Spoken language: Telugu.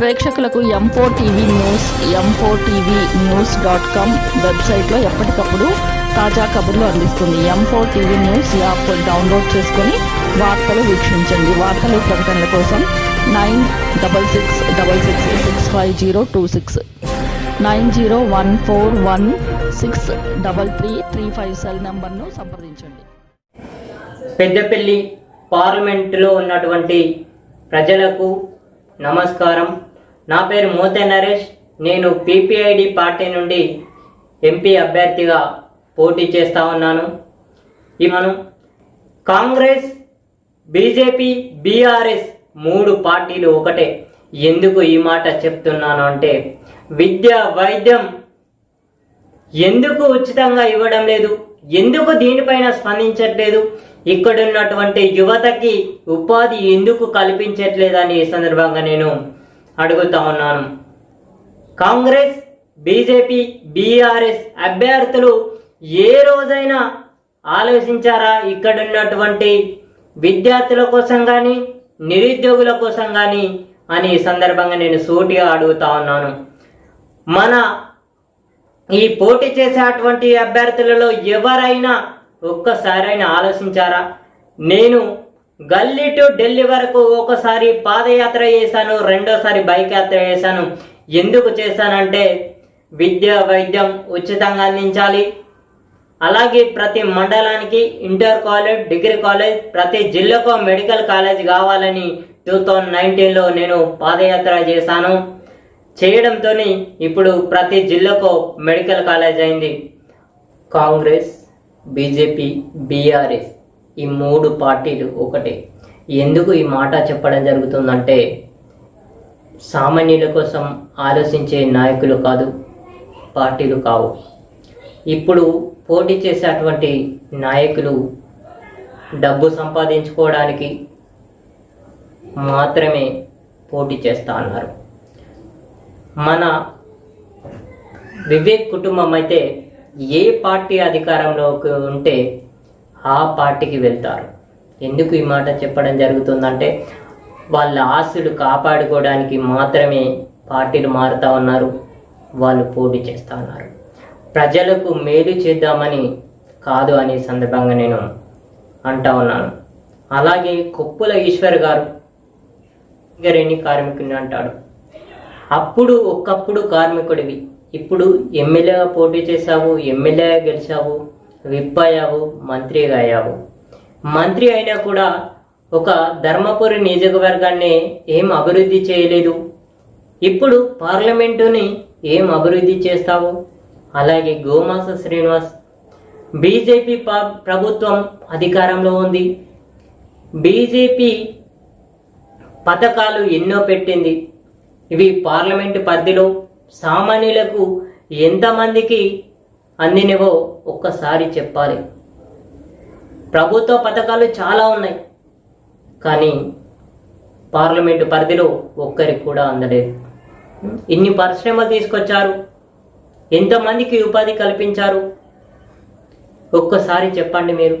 ప్రేక్షకులకు M four TV news M four TV news dot com వెబ్సైట్లో ఎప్పటికప్పుడు తాజా కబుర్లు అందిస్తుంది. M four TV news app download చేసుకొని వార్తలు వీక్షించండి. వార్తలు ప్రకటనల కోసం nine double six double six six five zero two six nine zero one four one six double three three five cell నెంబర్ను సంప్రదించండి. పెద్దపల్లి పార్లమెంటులో ఉన్నటువంటి ప్రజలకు నమస్కారం. నా పేరు మోతే నరేష్. నేను పీపీఐడి పార్టీ నుండి ఎంపీ అభ్యర్థిగా పోటీ చేస్తా ఉన్నాను. ఇవను కాంగ్రెస్ బీజేపీ బీఆర్ఎస్ మూడు పార్టీలు ఒకటే. ఎందుకు ఈ మాట చెప్తున్నాను అంటే విద్య వైద్యం ఎందుకు ఉచితంగా ఇవ్వడం లేదు? ఎందుకు దీనిపైన స్పందించట్లేదు? ఇక్కడున్నటువంటి యువతకి ఉపాధి ఎందుకు కల్పించట్లేదని ఈ సందర్భంగా నేను అడుగుతా ఉన్నాను కాంగ్రెస్ బీజేపీ బీఆర్ఎస్ అభ్యర్థులు ఏ రోజైనా ఆలోచించారా ఇక్కడ ఉన్నటువంటి విద్యార్థుల కోసం కానీ నిరుద్యోగుల కోసం కానీ అని ఈ సందర్భంగా నేను సూటిగా అడుగుతా ఉన్నాను. మన ఈ పోటీ చేసేటువంటి అభ్యర్థులలో ఎవరైనా ఒక్కసారైనా ఆలోచించారా? నేను గల్లీ టు ఢిల్లీ వరకు ఒకసారి పాదయాత్ర చేశాను రెండోసారి బైక్ యాత్ర చేశాను. ఎందుకు చేశానంటే విద్య వైద్యం ఉచితంగా అందించాలి. అలాగే ప్రతి మండలానికి ఇంటర్ కాలేజ్ డిగ్రీ కాలేజ్ ప్రతి జిల్లాకు మెడికల్ కాలేజ్ కావాలని టూ థౌజండ్ నైన్టీన్లో నేను పాదయాత్ర చేశాను. చేయడంతో ఇప్పుడు ప్రతి జిల్లాకు మెడికల్ కాలేజ్ అయింది. Congress BJP BRS. ఈ మూడు పార్టీలు ఒకటే. ఎందుకు ఈ మాట చెప్పడం జరుగుతుందంటే సామాన్యుల కోసం ఆలోచించే నాయకులు కాదు పార్టీలు కావు. ఇప్పుడు పోటీ చేసేటువంటి నాయకులు డబ్బు సంపాదించుకోవడానికి మాత్రమే పోటీ చేస్తా అన్నారు. మన వివేక్ కుటుంబం అయితే ఏ పార్టీ అధికారంలోకి ఉంటే ఆ పార్టీకి వెళ్తారు. ఎందుకు ఈ మాట చెప్పడం జరుగుతుందంటే వాళ్ళ ఆస్తులు కాపాడుకోవడానికి మాత్రమే పార్టీలు మారుతా ఉన్నారు. వాళ్ళు పోటీ చేస్తా ఉన్నారు. ప్రజలకు మేలు చేద్దామని కాదు అనే సందర్భంగా నేను అంటా ఉన్నాను. అలాగే కొప్పుల ఈశ్వర్ గారు సింగరేణి కార్మికుని అంటాడు. అప్పుడు ఒకప్పుడు కార్మికుడివి. ఇప్పుడు ఎమ్మెల్యేగా పోటీ చేశావు ఎమ్మెల్యేగా గెలిచావు. విప్ అయ్యావు మంత్రిగా అయ్యావు మంత్రి అయినా కూడా ఒక ధర్మపురి నియోజకవర్గాన్ని ఏం అభివృద్ధి చేయలేదు. ఇప్పుడు పార్లమెంటుని ఏం అభివృద్ధి చేస్తావు? అలాగే గోమాస శ్రీనివాస్ బీజేపీ ప- ప్రభుత్వం అధికారంలో ఉంది. బీజేపీ పథకాలు ఎన్నో పెట్టింది. ఇవి పార్లమెంటు పరిధిలో సామాన్యులకు ఎంతమందికి అందినవో ఒక్కసారి చెప్పాలి. ప్రభుత్వ పథకాలు చాలా ఉన్నాయి కానీ పార్లమెంటు పరిధిలో ఒక్కరికి కూడా అందలేదు. ఇన్ని పరిశ్రమలు తీసుకొచ్చారు ఎంతమందికి ఉపాధి కల్పించారు? ఒక్కసారి చెప్పండి మీరు.